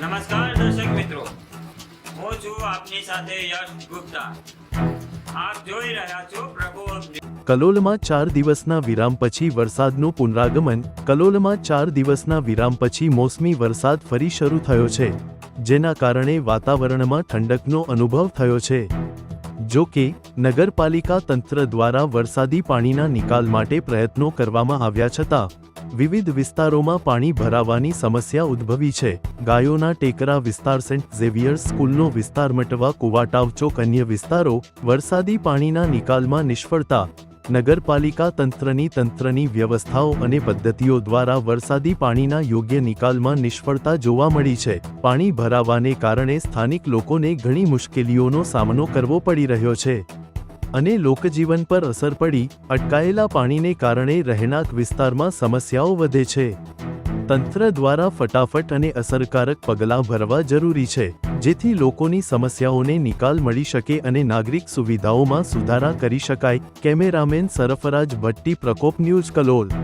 નમસ્કાર દર્શક મિત્રો. હું છું આપની સાથે યશ ગુપ્તા. આપ જોઈ રહ્યા છો પ્રભુ કલોલમાં ચાર દિવસના વિરામ પછી વરસાદનું પુનરાગમન, કલોલમાં ચાર દિવસના વિરામ પછી મોસમી વરસાદ ફરી શરૂ થયો છે, જેના કારણે વાતાવરણમાં ઠંડકનો અનુભવ થયો છે. જો કે, નગરપાલિકા તંત્ર દ્વારા વરસાદી પાણીના નિકાલ માટે પ્રયત્નો કરવામાં આવ્યા છતાં, વિવિધ વિસ્તારોમાં પાણી ભરાવાની સમસ્યા ઉદ્ભવી છે. ગાયોના ટેકરા વિસ્તાર સેન્ટ ઝેવિયર્સ સ્કૂલનો વિસ્તાર મટવા કુવાટાવ ચોક અન્ય વિસ્તારો વરસાદી પાણીના નિકાલમાં નિષ્ફળતા નગરપાલિકા તંત્રની તંત્રની વ્યવસ્થાઓ અને પદ્ધતિઓ દ્વારા વરસાદી પાણીના યોગ્ય નિકાલમાં નિષ્ફળતા જોવા મળી છે. પાણી ભરાવાને કારણે સ્થાનિક લોકોને ઘણી મુશ્કેલીઓનો સામનો કરવો પડી રહ્યો છે. અને લોકજીવન પર અસર પડી, અટકાયેલા પાણીને કારણે રહેણાંક વિસ્તારમાં સમસ્યાઓ વધે છે. તંત્ર દ્વારા ફટાફટ અને અસરકારક પગલાં ભરવા જરૂરી છે, જેથી લોકોની સમસ્યાઓને નિકાલ મળી શકે અને નાગરિક સુવિધાઓમાં સુધારા કરી શકાય. Cameraman Sarfaraz Bhatti, Prakop news Kalol.